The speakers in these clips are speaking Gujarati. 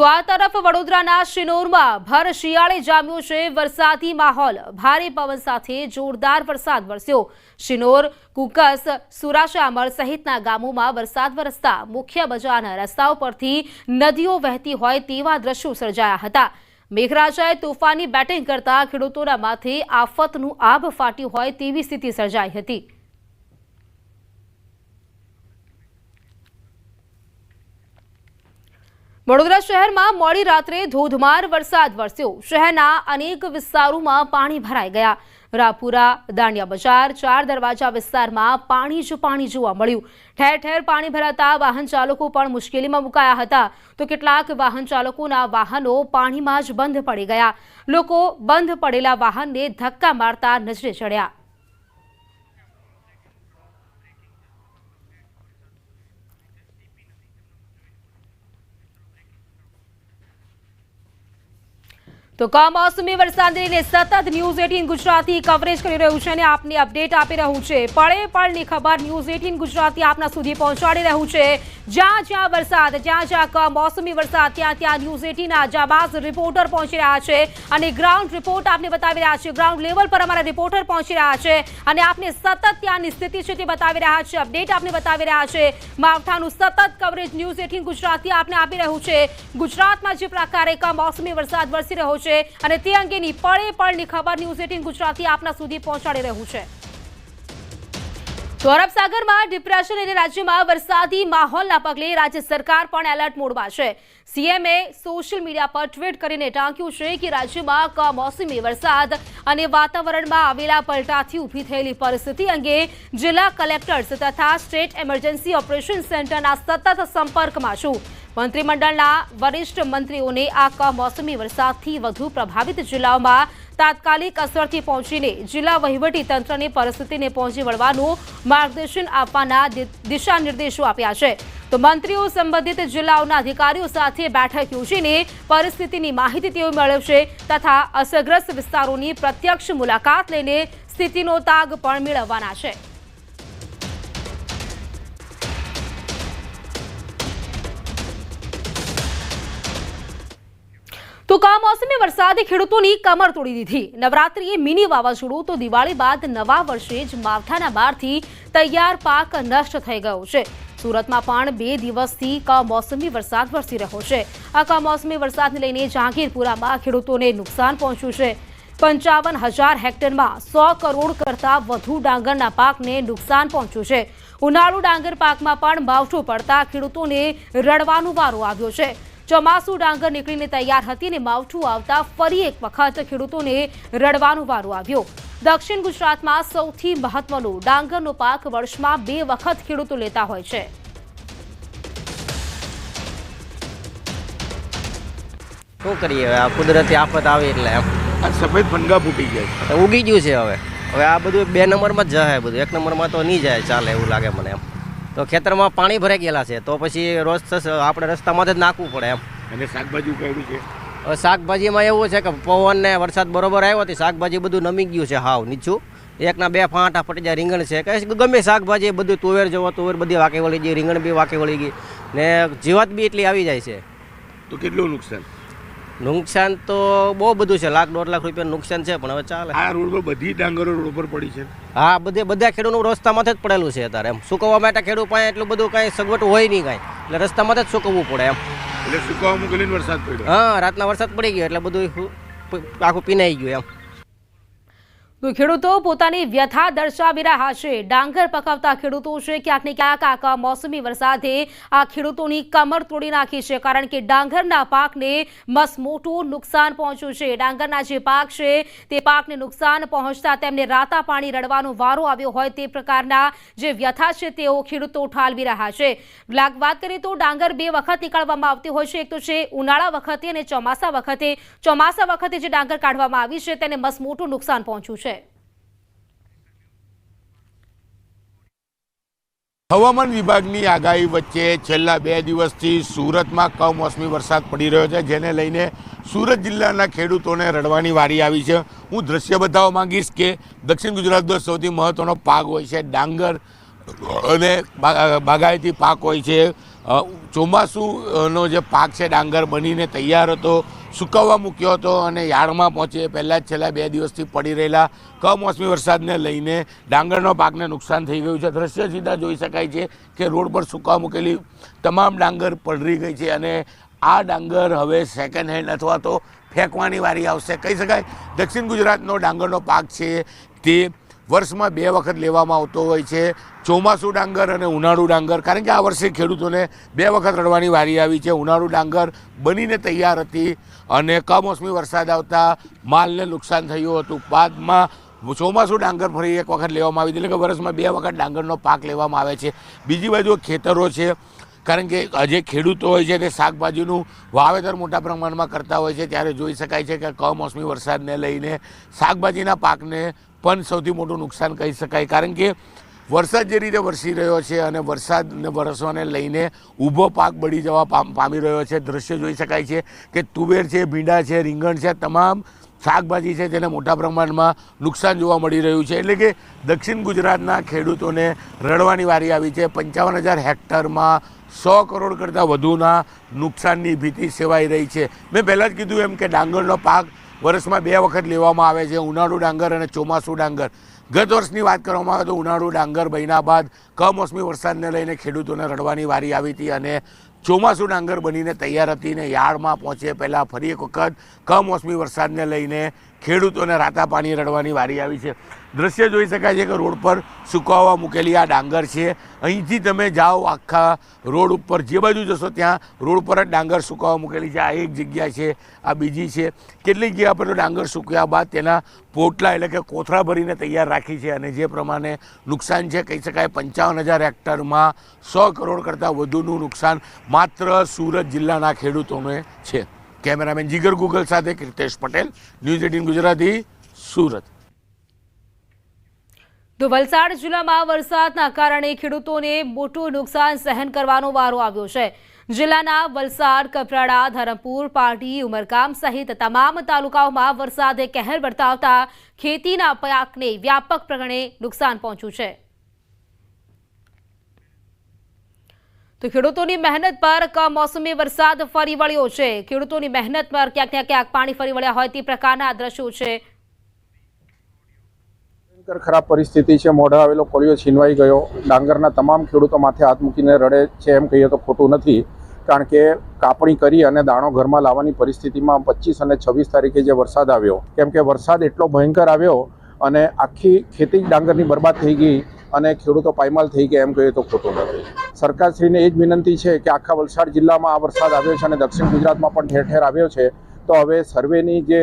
તો આ તરફ વડોદરાના શિનોરમાં ભર શિયાળે જામ્યો છે. વરસાદી માહોલ. ભારે પવન સાથે જોરદાર વરસાદ વરસ્યો. શિનોર, કુકસ, સુરાશામળ સહિતના ગામોમાં વરસાદ વરસતા મુખ્ય બજારના રસ્તાઓ પરથી નદીઓ વહેતી હોય તેવા દ્રશ્યો સર્જાયા હતા. મેઘરાજાએ તોફાની બેટિંગ કરતા ખેડૂતોના માથે આફતનું આભ ફાટ્યું હોય તેવી સ્થિતિ સર્જાઈ હતી. વડોદરા શહેરમાં મોડી રાત્રે ધોધમાર વરસાદ વરસ્યો. શહેરના અનેક વિસ્તારોમાં પાણી ભરાઈ ગયા. રાપુરા, દાંડિયા બજાર, ચાર દરવાજા વિસ્તારમાં પાણી જ પાણી જોવા મળ્યું. ઠેર ઠેર પાણી ભરાતા વાહન ચાલકો પણ મુશ્કેલીમાં મુકાયા હતા. તો કેટલાક વાહન ચાલકોના વાહનો પાણીમાં જ બંધ પડી ગયા. લોકો બંધ પડેલા વાહનને ધક્કા મારતા નજરે ચડ્યા. તો કમોસમી વરસાદને લઈને સતત ન્યૂઝ એટીન ગુજરાતી કવરેજ કરી રહ્યું છે અને આપને અપડેટ આપી રહ્યું છે. પળે પળની ખબર ન્યૂઝ એટીન ગુજરાતી આપના સુધી પહોંચાડી રહ્યું છે. જ્યાં જ્યાં વરસાદ, જ્યાં જ્યાં કમોસમી વરસાદ, ત્યાં ત્યાં ન્યૂઝ એટીનના જાબાઝ રિપોર્ટર પહોંચી રહ્યા છે અને ગ્રાઉન્ડ રિપોર્ટ આપને બતાવી રહ્યા છે. ગ્રાઉન્ડ લેવલ પર અમારા રિપોર્ટર પહોંચી રહ્યા છે અને આપને સતત ત્યાંની સ્થિતિ છે તે બતાવી રહ્યા છે. અપડેટ આપને બતાવી રહ્યા છે. માવઠાનું સતત કવરેજ ન્યૂઝ એટીન ગુજરાતી આપને આપી રહ્યું છે. ગુજરાતમાં જે પ્રકારે કમોસમી વરસાદ વરસી રહ્યો છે અને તે અંગેની પળે પળની ખબર ન્યૂઝ એટીન ગુજરાતી આપના સુધી પહોંચાડી રહ્યું છે. તો અરબ સાગરમાં ડિપ્રેશન અને રાજ્યમાં વરસાદી માહોલના પગલે રાજ્ય સરકાર પણ એલર્ટ મોડમાં છે. સીએમએ સોશિયલ મીડિયા પર ટ્વીટ કરીને ટાંક્યું છે કે રાજ્યમાં કમોસમી વરસાદ અને વાતાવરણમાં આવેલા પલટાથી ઊભી થયેલી પરિસ્થિતિ અંગે જિલ્લા કલેક્ટર્સ તથા સ્ટેટ એમરજન્સી ઓપરેશન સેન્ટરના સતત સંપર્કમાં છું. મંત્રીમંડળના વરિષ્ઠ મંત્રીઓને આ કમોસમી વરસાદથી વધુ પ્રભાવિત જિલ્લાઓમાં તાત્કાલિક અસરથી પહોંચીને જિલ્લા વહીવટી તંત્રને પરિસ્થિતિને પહોંચી વળવાનું માર્ગદર્શન આપવાના દિશા નિર્દેશો આપ્યા છે. તો મંત્રીઓ સંબંધિત જિલ્લાઓના અધિકારીઓ સાથે બેઠક યોજીને પરિસ્થિતિની માહિતી તેઓ મેળવશે તથા અસરગ્રસ્ત વિસ્તારોની પ્રત્યક્ષ મુલાકાત લઈને સ્થિતિનો તાગ પણ મેળવવાના છે. તો કમોસમી વરસાદે ખેડૂતોની કમર તોડી દીધી. નવરાત્રીએ મિની વાવાઝોડું, તો દિવાળી બાદ નવા વર્ષે જ માવઠાના બારથી તૈયાર પાક નષ્ટ થઈ ગયો છે. સુરતમાં પણ બે દિવસથી કમોસમી વરસાદ વરસી રહ્યો છે. આ કમોસમી વરસાદને લઈને જહાંગીરપુરામાં ખેડૂતોને નુકસાન પહોંચ્યું છે. પંચાવન હજાર હેક્ટરમાં સો કરોડ કરતાં વધુ ડાંગરના પાકને નુકસાન પહોંચ્યું છે. ઉનાળુ ડાંગર પાકમાં પણ માવઠું પડતા ખેડૂતોને રડવાનો વારો આવ્યો છે. ચોમાસુ ડાંગર નીકળીને તૈયાર હતી અને માવઠું આવતા ફરી એક વખત ખેડૂતોને રડવાનો વારો આવ્યો. દક્ષિણ ગુજરાતમાં સૌથી મહત્વનો ડાંગરનો પાક વર્ષમાં બે વખત ખેડૂતો લેતા હોય છે. શું કરીએ હવે? આ કુદરતી આફત આવી એટલે આ સફેદ ભંગા ફૂટી ગયા છે. ઉગી ગયું છે હવે. હવે આ બધું બે નંબરમાં જ જાય બધું. એક નંબરમાં તો નહીં જાય ચાલે એવું લાગે મને એમ. તો ખેતરમાં પાણી ભરાઈ ગયેલા છે. તો પછી રોજ આપણે રસ્તામાંથી જ નાખવું પડે એમ. અને શાકભાજી ઉગાડ્યું છે? શાકભાજીમાં એવું છે કે પવન ને વરસાદ બરોબર આવ્યો હતી શાકભાજી બધું નમી ગયું છે હાવ નીચું. એકના બે ફાંટા ફટી જાય રીંગણ છે. કે ગમે શાકભાજી બધું તુવેર જવો તુવેર બધી વાકે વળી ગઈ રીંગણ બી વાકે વળી ગઈ. ને જીવાત બી એટલી આવી જાય છે. તો કેટલું નુકસાન? નુકસાન તો બહુ બધું છે. લાખ દોઢ લાખ રૂપિયાનું નુકસાન છે પણ હવે ચાલે. આ રોડ પર બધી ડાંગરો રોડ પર પડી છે. હા બધે બધા ખેડૂતનું રસ્તામાંથી જ પડેલું છે અત્યારે એમ. સુકવવા માટે ખેડૂત પાસે એટલું બધું કાંઈ સગવડ હોય નહીં કાંઈ. એટલે રસ્તામાંથી જ સુકવવું પડે એમ. એટલે સુકવવા મોકલીને વરસાદ પડ્યો. હા રાતના વરસાદ પડી ગયો એટલે બધું આખું પીનાઈ ગયું એમ. ખેડૂતો પોતાની વ્યથા દર્શાવી રહ્યા છે ડાંગર પકાવતા ખેડૂતો છે, ક્યાંક ને ક્યાંક આ કમોસમી વરસાદે આ ખેડૂતોની કમર તોડી નાખી છે, કારણ કે ડાંગરના પાકને મસમોટું નુકસાન પહોંચ્યું છે. ડાંગરના જે પાક છે, તે પાકને નુકસાન પહોંચતા તેમને રાતા પાણી રડવાનો વારો આવ્યો હોય તે પ્રકારના જે વ્યથા છે, તેઓ ખેડૂતો ઠાલવી રહ્યા છે. વાત કરીએ તો ડાંગર બે વખત નીકાળવામાં આવતી હોય છે. એક તો છે, ઉનાળા વખતે અને ચોમાસા વખતે. ચોમાસા વખતે જે ડાંગર કાઢવામાં આવી છે, તેને મસમોટું નુકસાન પહોંચ્યું છે. હવામાન વિભાગની આગાહી વચ્ચે છેલ્લા બે દિવસથી સુરતમાં કમોસમી વરસાદ પડી રહ્યો છે, જેને લઈને સુરત જિલ્લાના ખેડૂતોને રડવાની વારી આવી છે. હું દ્રશ્ય બતાવવા માંગીશ કે દક્ષિણ ગુજરાતનો સૌથી મહત્વનો પાક હોય છે, ડાંગર અને બાગાયતી પાક હોય છે. ચોમાસુનો જે પાક છે, ડાંગર બનીને તૈયાર હતો. સુકવવા મૂક્યો હતો અને યાર્ડમાં પહોંચે પહેલાં જ છેલ્લા બે દિવસથી પડી રહેલા કમોસમી વરસાદને લઈને ડાંગરનો પાકને નુકસાન થઈ ગયું છે. દ્રશ્ય સીધા જોઈ શકાય છે કે રોડ પર સુકાવા મૂકેલી તમામ ડાંગર પડરી ગઈ છે અને આ ડાંગર હવે સેકન્ડ હેન્ડ અથવા તો ફેંકવાની વારી આવશે. કહી શકાય, દક્ષિણ ગુજરાતનો ડાંગરનો પાક છે તે વર્ષમાં બે વખત લેવામાં આવતો હોય છે. ચોમાસું ડાંગર અને ઉનાળુ ડાંગર, કારણ કે આ વર્ષે ખેડૂતોને બે વખત રડવાની વારી આવી છે. ઉનાળુ ડાંગર બનીને તૈયાર હતી અને કમોસમી વરસાદ આવતા માલને નુકસાન થયું હતું. બાદમાં ચોમાસું ડાંગર ફરી એક વખત લેવામાં આવી એટલે કે વર્ષમાં બે વખત ડાંગરનો પાક લેવામાં આવે છે. બીજી બાજુ ખેતરો છે, કારણ કે જે ખેડૂતો હોય છે તે શાકભાજીનું વાવેતર મોટા પ્રમાણમાં કરતા હોય છે. ત્યારે જોઈ શકાય છે કે કમોસમી વરસાદને લઈને શાકભાજીના પાકને પણ સૌથી મોટું નુકસાન કહી શકાય. કારણ કે વરસાદ જે રીતે વરસી રહ્યો છે અને વરસાદને વરસવાને લઈને ઊભો પાક બળી જવા પામ- રહ્યો છે, દ્રશ્ય જોઈ શકાય છે કે તુવેર છે, ભીંડા છે, રીંગણ છે તમામ શાકભાજી છે તેને મોટા પ્રમાણમાં નુકસાન જોવા મળી રહ્યું છે. એટલે કે દક્ષિણ ગુજરાતના ખેડૂતોને રડવાની વારી આવી છે. પંચાવન હજાર હેક્ટરમાં સો કરોડ કરતાં વધુના નુકસાનની ભીતિ સેવાઈ રહી છે. મેં પહેલાં જ કીધું એમ કે ડાંગરનો પાક વર્ષમાં બે વખત લેવામાં આવે છે, ઉનાળુ ડાંગર અને ચોમાસું ડાંગર. ગત વર્ષની વાત કરવામાં આવે તો ઉનાળુ ડાંગર બન્યા બાદ કમોસમી વરસાદને લઈને ખેડૂતોને રડવાની વારી આવી હતી અને ચોમાસું ડાંગર બનીને તૈયાર હતી ને યાર્ડમાં પહોંચે પહેલાં ફરી એક વખત કમોસમી વરસાદને લઈને ખેડૂતોને રાતા પાણી રડવાની વારી આવી છે. દ્રશ્ય જોઈ શકાય છે કે રોડ પર સુકાવવા મૂકેલી આ ડાંગર છે. અહીંથી તમે જાઓ આખા રોડ ઉપર, જે બાજુ જશો ત્યાં રોડ પર જ ડાંગર સુકાવવા મૂકેલી છે. આ એક જગ્યા છે, આ બીજી છે. કેટલીક જગ્યા પર ડાંગર સૂક્યા બાદ તેના પોટલા એટલે કે કોથળા ભરીને તૈયાર રાખી છે અને જે પ્રમાણે નુકસાન છે, કહી શકાય પંચાવન હજાર હેક્ટરમાં સો કરોડ કરતાં વધુનું નુકસાન માત્ર સુરત જિલ્લાના ખેડૂતોને છે. કેમેરામેન જીગર ગુગલ સાથે કીર્તેશ પટેલ, ન્યૂઝ એટીન ગુજરાતી, સુરત. તો વલસાડ જિલ્લામાં વરસાદના કારણે ખેડૂતોને મોટું નુકસાન સહન કરવાનો વારો આવ્યો છે. જિલ્લાના વલસાડ, કપરાડા, ધરમપુર પાટી ઉમરગામ સહિત તમામ તાલુકાઓમાં વરસાદે કહેર વર્તાવતા ખેતીના પાકને પ્રમાણે નુકસાન પહોંચ્યું છે. તો ખેડૂતોની મહેનત પર કમોસમી વરસાદ ફરી વળ્યો છે. ખેડૂતોની મહેનત પર ક્યાંક ક્યાં ક્યાંક પાણી ફરી વળ્યા હોય તે પ્રકારના દ્રશ્યો છે ભયંકર ખરાબ પરિસ્થિતિ છે. મોઢા આવેલો કોળિયો છીનવાઈ ગયો. ડાંગરના તમામ ખેડૂતો માથે હાથ મૂકીને રડે છે એમ કહીએ તો ખોટું નથી. કારણ કે કાપણી કરી અને દાણો ઘરમાં લાવવાની પરિસ્થિતિમાં પચીસ અને છવ્વીસ તારીખે જે વરસાદ આવ્યો, કેમ કે વરસાદ એટલો ભયંકર આવ્યો અને આખી ખેતી ડાંગરની બરબાદ થઈ ગઈ અને ખેડૂતો પાયમાલ થઈ ગયા એમ કહીએ તો ખોટું નથી. સરકારશ્રીને એ જ વિનંતી છે કે આખા વલસાડ જિલ્લામાં આ વરસાદ આવ્યો છે અને દક્ષિણ ગુજરાતમાં પણ ઠેર ઠેર આવ્યો છે. તો હવે સર્વેની જે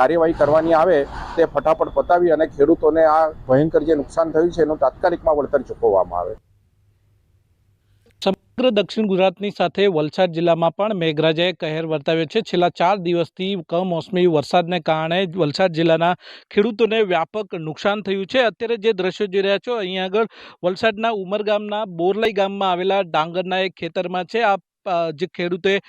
કાર્યવાહી કરવાની આવે તે ફટાફટ પતાવી અને ખેડૂતોને આ ભયંકર જે નુકસાન થયું છે એનું તાત્કાલિકમાં વળતર ચૂકવવામાં આવે. સમગ્ર દક્ષિણ ગુજરાતની સાથે વલસાડ જિલ્લામાં પણ મેઘરાજાએ કહેર વર્તાવ્યો છે. છેલ્લા ચાર દિવસથી કમોસમી વરસાદને કારણે વલસાડ જિલ્લાના ખેડૂતોને વ્યાપક નુકસાન થયું છે. અત્યારે જે દ્રશ્યો જોઈ રહ્યા છો અહીંયા આગળ વલસાડના ઉમરગામના બોરલાઈ ગામમાં આવેલા ડાંગરના એક ખેતરમાં છે. આ જે ખેડૂતે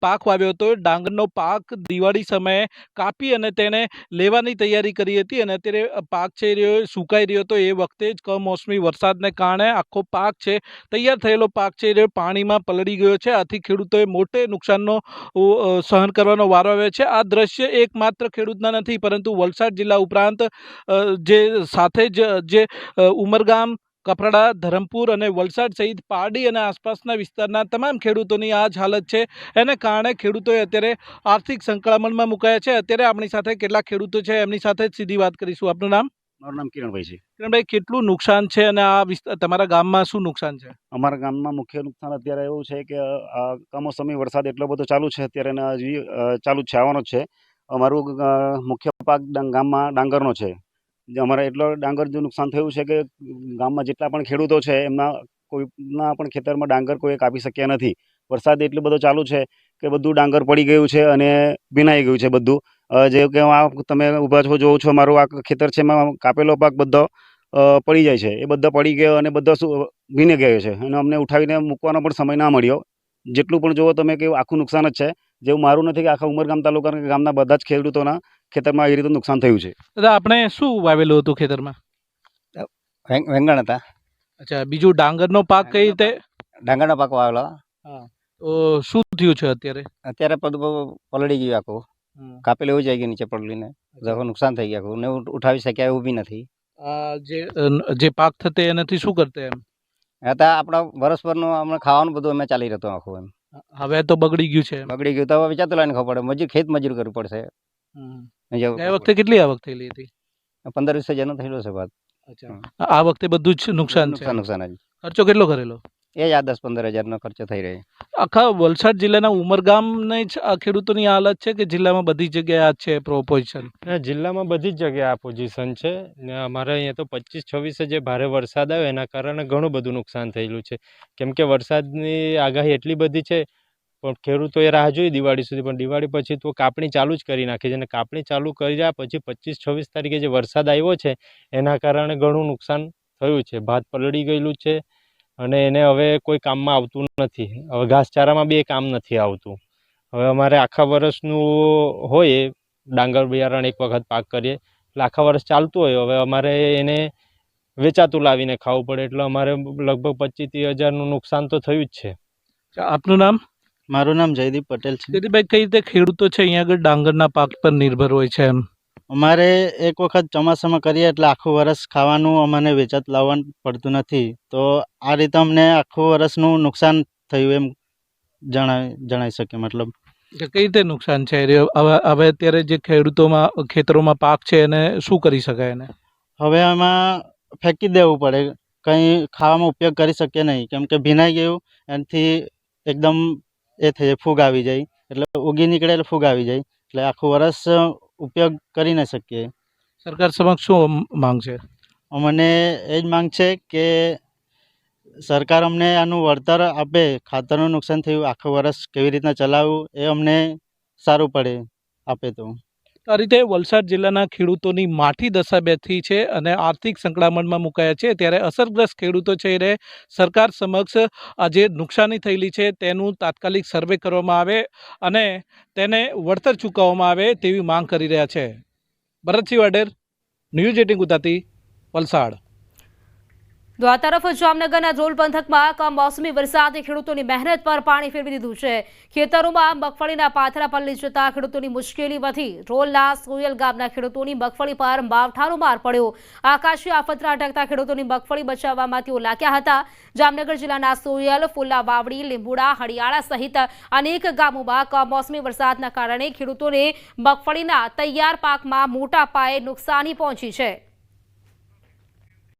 પાક વાવ્યો હતો ડાંગરનો પાક દિવાળી સમયે કાપી અને તેને લેવાની તૈયારી કરી હતી અને અત્યારે પાક છે સુકાઈ રહ્યો હતો. એ વખતે જ કમોસમી વરસાદને કારણે આખો પાક છે, તૈયાર થયેલો પાક છે પાણીમાં પલળી ગયો છે. આથી ખેડૂતોએ મોટે નુકસાનનો સહન કરવાનો વારો આવ્યો છે. આ દ્રશ્ય એકમાત્ર ખેડૂતના નથી, પરંતુ વલસાડ જિલ્લા ઉપરાંત જે સાથે જ, જે ઉમરગામ કપરાડા ધરમપુર અને વલસાડ સહિત પારડી અને આસપાસના વિસ્તારના તમામ ખેડૂતોની આ જ હાલત છે. એને કારણે ખેડૂતોએ અત્યારે આર્થિક સંકળામણમાં મુકાયા છે. અત્યારે આપણી સાથે કેટલાક ખેડૂતો છે એમની સાથે જ સીધી વાત કરીશું. આપનું નામ? મારું નામ કિરણભાઈ છે. કિરણભાઈ કેટલું નુકસાન છે અને આ વિસ્તાર તમારા ગામમાં શું નુકસાન છે? અમારા ગામમાં મુખ્ય નુકસાન અત્યારે એવું છે કે આ કમોસમી વરસાદ એટલો બધો ચાલુ છે અત્યારે હજી ચાલુ છે આવવાનો છે. અમારું મુખ્ય પાક ગામમાં ડાંગરનો છે. અમારે એટલો ડાંગર જો નુકસાન થયું છે કે ગામમાં જેટલા પણ ખેડૂતો છે, એમના કોઈના પણ ખેતરમાં ડાંગર કોઈ કાપી શક્યા નથી. વરસાદ એટલો બધો ચાલુ છે કે બધું ડાંગર પડી ગયું છે અને ભીનાઈ ગયું છે બધું. જે કે આ તમે ઊભા છો, જોવો છો, મારું આ ખેતર છે, એમાં કાપેલો પાક બધો પડી જાય છે. એ બધા પડી ગયો અને બધો ભીને ગયો છે. અને અમને ઉઠાવીને મૂકવાનો પણ સમય ના મળ્યો. જેટલું પણ જુઓ તમે કે આખું નુકસાન જ છે. જેવું મારું નથી કે આખા ઉમરગામ તાલુકાના ગામના બધા જ ખેડૂતોના ખેતરમાં આવી રીતે નુકસાન થયું છે. દાદા આપણે શું વાવેલું હતું ખેતરમાં? વેંગણ હતા. અચ્છા બીજું ડાંગરનો પાક કઈ રીતે? ડાંગરનો પાક વાવેલા. તો શું થયું છે અત્યારે? અત્યારે પલળી ગયું આખું. કાપેલું એવું જાય ગયું નીચે પડલીને આખું નુકસાન થઈ ગયા ને ઉઠાવી શક્યા એવું બી નથી. જે જે પાક થતે એનાથી શું કરતે એમ? હતા આપણા વરસભરનું અમને ખાવાનું બધું અમે ચાલી રહેતું આખું એમ. હવે તો બગડી ગયું છે બગડી ગયું. તો હવે વિચારતું લાઈને ખબર પડે. મજૂર ખેત મજૂર કરવી પડશે. ગયા વખતે કેટલી આવક થયેલી હતી? પંદર વીસ હજારનો થયેલો છે વાત આ વખતે બધું જ નુકસાન છે? નુકસાન નુકસાન જ. ખર્ચો કેટલો કરેલો? એ જ આ દસ પંદર હજારનો ખર્ચો થઈ રહ્યો. આખા વલસાડ જિલ્લાના ઉમરગામને જ આ ખેડૂતોની હાલત છે કે જિલ્લામાં બધી જગ્યાએ આ છે પ્રોપોઝિશન જિલ્લામાં બધી જ જગ્યાએ આ પોઝિશન છે. ને અમારે અહીંયા તો પચીસ છવ્વીસે જે ભારે વરસાદ આવ્યો એના કારણે ઘણું બધું નુકસાન થયેલું છે. કેમ કે વરસાદની આગાહી એટલી બધી છે પણ ખેડૂતોએ રાહ જોઈ દિવાળી સુધી, પણ દિવાળી પછી તો કાપણી ચાલુ જ કરી નાખી છે. અને કાપણી ચાલુ કર્યા પછી પચીસ, છવ્વીસ તારીખે જે વરસાદ આવ્યો છે, એના કારણે ઘણું નુકસાન થયું છે. ભાત પલળી ગયેલું છે અને એને હવે કોઈ કામમાં આવતું નથી. હવે ઘાસચારામાં બી એ કામ નથી આવતું. હવે અમારે આખા વર્ષનું હોય ડાંગર બિયારણ એક વખત પાક કરીએ. એટલે આખા વર્ષ ચાલતું હોય. હવે અમારે એને વેચાતું લાવીને ખાવું પડે. એટલે અમારે લગભગ પચીસ, ત્રીસ હજારનું નુકસાન તો થયું જ છે. આપનું નામ? મારું નામ જયદીપ પટેલ છે. જયદીપભાઈ કઈ રીતે ખેડૂતો છે અહીંયા આગળ? ડાંગરના પાક પર નિર્ભર હોય છે એમ. અમારે એક વખત ચોમાસામાં કરીએ એટલે આખું વરસ ખાવાનું અમને વેચાત લાવવાનું પડતું નથી. તો આ રીતે અમને આખું વરસનું નુકસાન થયું એમ જણાવી જણાવી શકીએ મતલબ. કે કઈ રીતે નુકસાન છે? હવે હવે અત્યારે જે ખેડૂતોમાં ખેતરોમાં પાક છે એને શું કરી શકાય એને? હવે એમાં ફેંકી દેવું પડે. કંઈ ખાવામાં ઉપયોગ કરી શકીએ નહીં. કેમ કે ભીનાઈ ગયું એનાથી એકદમ એ થઈ જાય ફૂગ આવી જાય. એટલે ઉગી નીકળે એટલે ફૂગ આવી જાય. એટલે આખું વરસ ઉપયોગ કરી ન શકીએ. સરકાર સમક્ષ શું માંગ છે? અમને એ જ માંગ છે કે સરકાર અમને આનું વળતર આપે ખાતરનું નુકસાન થયું આખું વરસ કેવી રીતના ચલાવવું એ અમને સારું પડે આપે તો. આ રીતે વલસાડ જિલ્લાના ખેડૂતોની માઠી દશા બેઠી છે અને આર્થિક સંકળામણમાં મુકાયા છે. ત્યારે અસરગ્રસ્ત ખેડૂતો છે એને સરકાર સમક્ષ આ જે નુકસાની થયેલી છે તેનું તાત્કાલિક સર્વે કરવામાં આવે અને તેને વળતર ચૂકવવામાં આવે તેવી માંગ કરી રહ્યા છે. Bharatsinh Vader, news eighteen Gujarati, Valsad. તો તરફ જામનગરના ધ્રોલ પંથકમાં કમોસમી વરસાદે ખેડૂતોની મહેનત પર પાણી ફેરવી દીધું છે. ખેતરોમાં મગફળીના પાથરા પલળી જતા ખેડૂતોની મુશ્કેલી વધી. ધ્રોલના સોયલ ગામના ખેડૂતોની મગફળી પર માવઠાનો માર પડ્યો. આકાશી આફતરા અટકતા ખેડૂતોની મગફળી બચાવવામાં તેઓ લાગ્યા હતા. જામનગર જિલ્લાના સોયલ ફુલ્લા વાવડી લીંબુડા હળિયાળા સહિત અનેક ગામોમાં કમોસમી વરસાદના કારણે ખેડૂતોને મગફળીના તૈયાર પાકમાં મોટા પાયે નુકસાની પહોંચી છે.